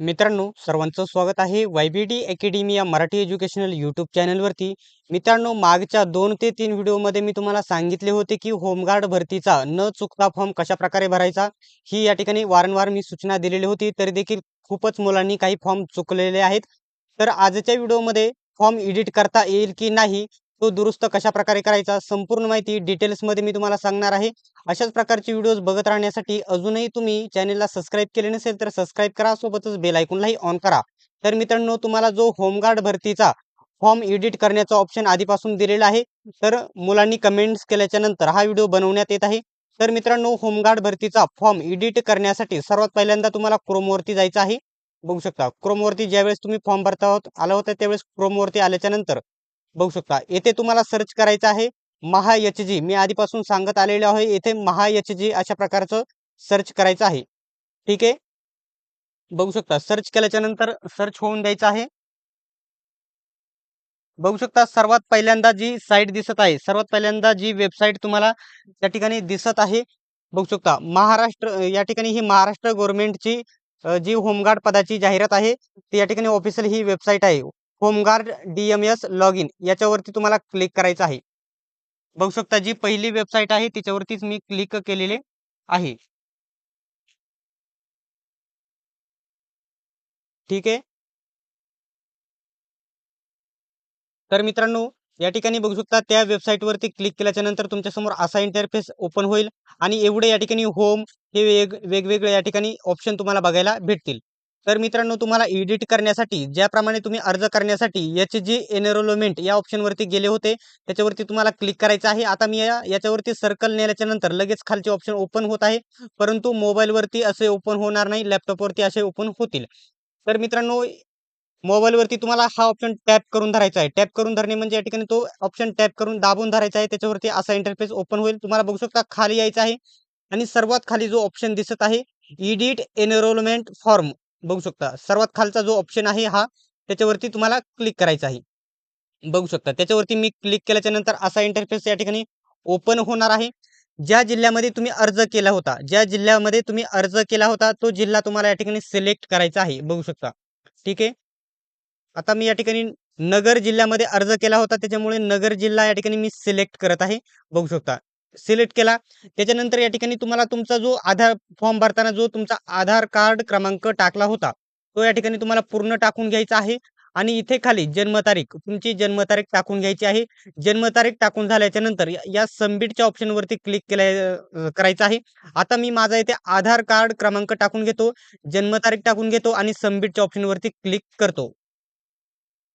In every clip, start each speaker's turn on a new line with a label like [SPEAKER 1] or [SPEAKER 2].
[SPEAKER 1] मित्रांनो सर्वांचं स्वागत आहे वाय बी डी अकॅडमी या मराठी एज्युकेशनल यूट्यूब चॅनलवरती. मित्रांनो मागच्या दोन ते तीन व्हिडिओमध्ये मी तुम्हाला सांगितले होते की होमगार्ड भरतीचा न चुकता फॉर्म कशाप्रकारे भरायचा ही या ठिकाणी वारंवार मी सूचना दिलेली होती तरी देखील खूपच मुलांनी काही फॉर्म चुकलेले आहेत. तर आजच्या व्हिडिओमध्ये फॉर्म एडिट करता येईल की नाही तो दुरुस्त कशा प्रकारे करायचा संपूर्ण माहिती डिटेल्समध्ये मी तुम्हाला सांगणार आहे. अशाच प्रकारचे व्हिडिओज बघत राहण्यासाठी अजूनही तुम्ही चॅनेलला सबस्क्राईब केले नसेल तर सबस्क्राईब करा. सोबतच बेल आयकॉनलाही ऑन करा. तर मित्रांनो तुम्हाला जो होमगार्ड भरतीचा फॉर्म एडिट करण्याचा ऑप्शन आधीपासून दिलेला आहे तर मुलांनी कमेंट्स केल्याच्यानंतर हा व्हिडिओ बनवण्यात येत आहे. तर मित्रांनो होमगार्ड भरतीचा फॉर्म एडिट करण्यासाठी सर्वात पहिल्यांदा तुम्हाला क्रोमवरती जायचं आहे. बघू शकता क्रोमवरती ज्यावेळेस तुम्ही फॉर्म भरता आला होता त्यावेळेस क्रोमवरती आल्याच्यानंतर बघू शकता. येथे तुम्हाला सर्च करायचं आहे महा एच जी मी आधीपासून सांगत आलेलो आहे येथे महा एच जी अशा प्रकारचं सर्च करायचं आहे. ठीक आहे? बघू शकता. सर्च केल्याच्यानंतर सर्च होऊन द्यायचं आहे. बघू शकता सर्वात पहिल्यांदा जी साईट दिसत आहे सर्वात पहिल्यांदा जी वेबसाईट तुम्हाला त्या ठिकाणी दिसत आहे बघू शकता. महाराष्ट्र या ठिकाणी ही महाराष्ट्र गव्हर्नमेंटची जी होमगार्ड पदाची जाहिरात आहे ती या ठिकाणी ऑफिशियल ही वेबसाईट आहे. Home guard DMS log in याच्यावरती तुम्हाला क्लिक करायचं आहे. बघू शकता जी पहिली वेबसाईट आहे तिच्यावरतीच मी क्लिक केलेले आहे. ठीक आहे. तर मित्रांनो या ठिकाणी बघू शकता त्या वेबसाईटवरती क्लिक केल्याच्यानंतर तुमच्यासमोर असा इंटरफेस ओपन होईल आणि एवढे या ठिकाणी होम हे वेग वेगवेगळे या ठिकाणी ऑप्शन तुम्हाला बघायला भेटतील. तर मित्रांनो तुम्हाला एडिट करण्यासाठी ज्याप्रमाणे तुम्ही अर्ज करण्यासाठी एच जी एनरोलमेंट या ऑप्शनवरती गेले होते त्याच्यावरती तुम्हाला क्लिक करायचं आहे. आता मी या याच्यावरती सर्कल नेल्याच्या नंतर लगेच खालचे ऑप्शन ओपन होत आहे. परंतु मोबाईलवरती असे ओपन होणार नाही लॅपटॉपवरती असे ओपन होतील. तर मित्रांनो मोबाईलवरती तुम्हाला हा ऑप्शन टॅप करून धरायचा आहे. टॅप करून धरणे म्हणजे या ठिकाणी तो ऑप्शन टॅप करून दाबून धरायचा आहे. त्याच्यावरती असा इंटरफेस ओपन होईल. तुम्हाला बघू शकता खाली यायचं आहे. आणि सर्वात खाली जो ऑप्शन दिसत आहे इडिट एनरोलमेंट फॉर्म बघू शकता. सर्वात खालचा जो ऑप्शन आहे हा त्याच्यावरती तुम्हाला क्लिक करायचा आहे. बघू शकता. त्याच्यावरती मी क्लिक केल्याच्यानंतर असा इंटरफेस या ठिकाणी ओपन होणार आहे. ज्या जिल्ह्यामध्ये तुम्ही अर्ज केला होता ज्या जिल्ह्यामध्ये तुम्ही अर्ज केला होता तो जिल्हा तुम्हाला या ठिकाणी सिलेक्ट करायचा आहे. बघू शकता. ठीक आहे? आता मी या ठिकाणी नगर जिल्ह्यामध्ये अर्ज केला होता त्याच्यामुळे नगर जिल्हा या ठिकाणी मी सिलेक्ट करत आहे. बघू शकता. सिलेक्ट केला. त्याच्यानंतर या ठिकाणी तुम्हाला तुमचा जो आधार फॉर्म भरताना जो तुमचा आधार कार्ड क्रमांक टाकला होता तो या ठिकाणी तुम्हाला पूर्ण टाकून घ्यायचा आहे. आणि इथे खाली जन्मतारीख तुमची जन्मतारीख टाकून घ्यायची आहे. जन्मतारीख टाकून झाल्याच्यानंतर या सबमिटच्या ऑप्शनवरती क्लिक केल्या करायचं आहे. आता मी माझा इथे आधार कार्ड क्रमांक टाकून घेतो जन्मतारीख टाकून घेतो आणि सबमिटच्या ऑप्शनवरती क्लिक करतो.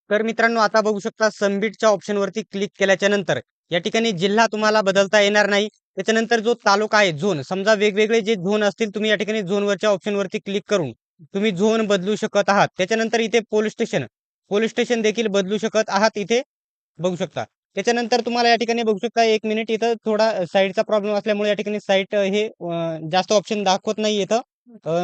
[SPEAKER 1] तर मित्रांनो आता बघू शकता सबमिटच्या ऑप्शनवरती क्लिक केल्याच्यानंतर या ठिकाणी जिल्हा तुम्हाला बदलता येणार नाही. त्याच्यानंतर जो तालुका आहे झोन. समजा वेगवेगळे जे झोन असतील तुम्ही या ठिकाणी झोनवरच्या ऑप्शनवरती क्लिक करून तुम्ही झोन बदलू शकत आहात. त्याच्यानंतर इथे पोलीस स्टेशन पोलीस स्टेशन देखील बदलू शकत आहात इथे. बघू शकता. त्याच्यानंतर तुम्हाला या ठिकाणी बघू शकता एक मिनिट इथं थोडा साईडचा प्रॉब्लेम असल्यामुळे या ठिकाणी साईट हे जास्त ऑप्शन दाखवत नाही इथं.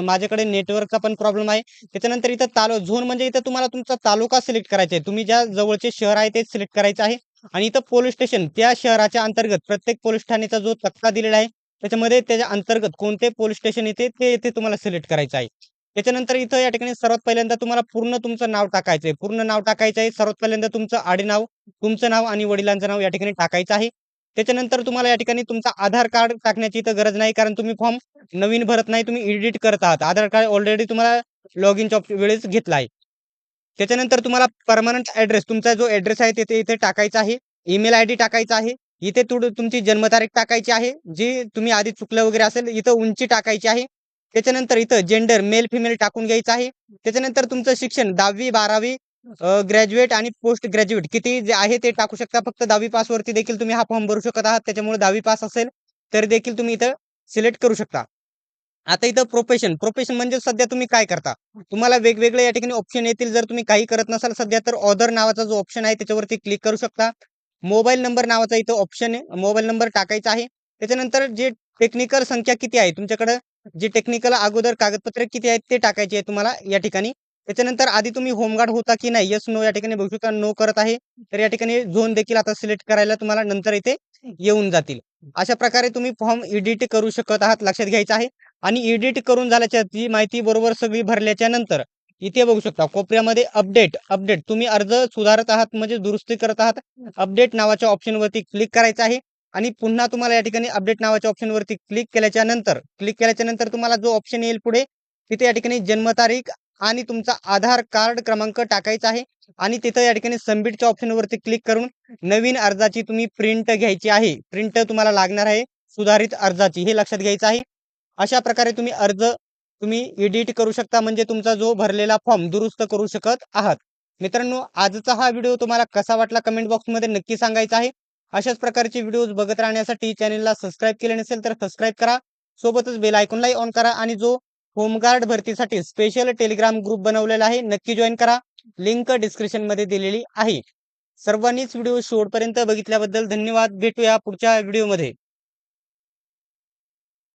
[SPEAKER 1] माझ्याकडे नेटवर्कचा पण प्रॉब्लेम आहे. त्याच्यानंतर इथं तालु झोन म्हणजे इथं तुम्हाला तुमचा तालुका सिलेक्ट करायचा आहे. तुम्ही ज्या जवळचे शहर आहे ते सिलेक्ट करायचं आहे. आणि इथं पोलीस स्टेशन त्या शहराच्या अंतर्गत प्रत्येक पोलीस ठाण्याचा जो तक्ता दिलेला आहे त्याच्यामध्ये त्याच्या अंतर्गत कोणते पोलीस स्टेशन येते ते येथे तुम्हाला सिलेक्ट करायचं आहे. त्याच्यानंतर इथं या ठिकाणी सर्वात पहिल्यांदा तुम्हाला पूर्ण तुमचं नाव टाकायचं आहे पूर्ण नाव टाकायचं आहे. सर्वात पहिल्यांदा तुमचं आडनाव तुमचं नाव आणि वडिलांचं नाव या ठिकाणी टाकायचं आहे. त्याच्यानंतर तुम्हाला या ठिकाणी तुमचा आधार कार्ड टाकण्याची इथं गरज नाही कारण तुम्ही फॉर्म नवीन भरत नाही तुम्ही एडिट करत आहात. आधार कार्ड ऑलरेडी तुम्हाला लॉग इनच्या वेळेस घेतला आहे. त्याच्यानंतर तुम्हाला परमनंट ऍड्रेस तुमचा जो ऍड्रेस आहे तिथे इथे टाकायचा आहे. ईमेल आय डी टाकायचा आहे. इथे तुमची जन्मतारीख टाकायची आहे. जी तुम्ही आधी चुकलं वगैरे असेल इथं उंची टाकायची आहे. त्याच्यानंतर इथं जेंडर मेल फिमेल टाकून घ्यायचं आहे. त्याच्यानंतर तुमचं शिक्षण दहावी बारावी ग्रॅज्युएट आणि पोस्ट ग्रॅज्युएट किती जे आहे ते टाकू शकता. फक्त दहावी पासवरती देखील तुम्ही हा फॉर्म भरू शकत आहात. त्याच्यामुळे दहावी पास असेल तर देखील तुम्ही इथं सिलेक्ट करू शकता. आता इथं प्रोफेशन प्रोफेशन म्हणजे सध्या तुम्ही काय करता? तुम्हाला वेगवेगळे या ठिकाणी ऑप्शन येतील. जर तुम्ही काही करत नसाल सध्या तर ऑदर नावाचा जो ऑप्शन आहे त्याच्यावरती क्लिक करू शकता. मोबाईल नंबर नावाचा इथं ऑप्शन आहे. मोबाईल नंबर टाकायचा आहे. त्याच्यानंतर जे टेक्निकल संख्या किती आहे? तुमच्याकडे जे टेक्निकल अगोदर कागदपत्र किती आहेत ते टाकायचे आहे तुम्हाला या ठिकाणी. त्याच्यानंतर आधी तुम्ही होमगार्ड होता की नाही? यस नो या ठिकाणी बघू शकता. नो करत आहे. तर या ठिकाणी झोन देखील आता सिलेक्ट करायला तुम्हाला नंतर इथे येऊन जातील. अशा प्रकारे तुम्ही फॉर्म एडिट करू शकत आहात लक्षात घ्यायचं आहे. आणि एडिट करून झाल्याच्या ती माहिती बरोबर सगळी भरल्याच्या नंतर इथे बघू शकता कोपऱ्यामध्ये अपडेट अपडेट तुम्ही अर्ज सुधारत आहात म्हणजे दुरुस्ती करत आहात अपडेट नावाच्या ऑप्शनवरती क्लिक करायचं आहे. आणि पुन्हा तुम्हाला या ठिकाणी अपडेट नावाच्या ऑप्शनवरती क्लिक केल्याच्यानंतर क्लिक केल्याच्यानंतर तुम्हाला जो ऑप्शन येईल पुढे तिथे या ठिकाणी जन्मतारीख आणि तुमचा आधार कार्ड क्रमांक टाकायचा आहे. आणि तिथं या ठिकाणी सबमिटच्या ऑप्शनवरती क्लिक करून नवीन अर्जाची तुम्ही प्रिंट घ्यायची आहे. प्रिंट तुम्हाला लागणार आहे सुधारित अर्जाची हे लक्षात घ्यायचं आहे. अशा प्रकारे तुम्ही अर्ज तुम्ही एडिट करू शकता म्हणजे तुमचा जो भरलेला फॉर्म दुरुस्त करू शकत आहात. मित्रांनो आजचा हा व्हिडिओ तुम्हाला कसा वाटला कमेंट बॉक्समध्ये नक्की सांगायचा आहे. अशाच प्रकारचे व्हिडिओज बघत राहण्यासाठी चॅनलला सबस्क्राईब केले नसेल तर सबस्क्राईब करा. सोबतच बेल आयकॉनलाही ऑन करा आणि जो होमगार्ड भरतीसाठी स्पेशल टेलिग्राम ग्रुप बनवलेला आहे नक्की जॉईन करा. लिंक डिस्क्रिप्शनमध्ये दिलेली आहे. सर्वांनीच व्हिडिओ शेवटपर्यंत बघितल्याबद्दल धन्यवाद. भेटूया पुढच्या व्हिडिओमध्ये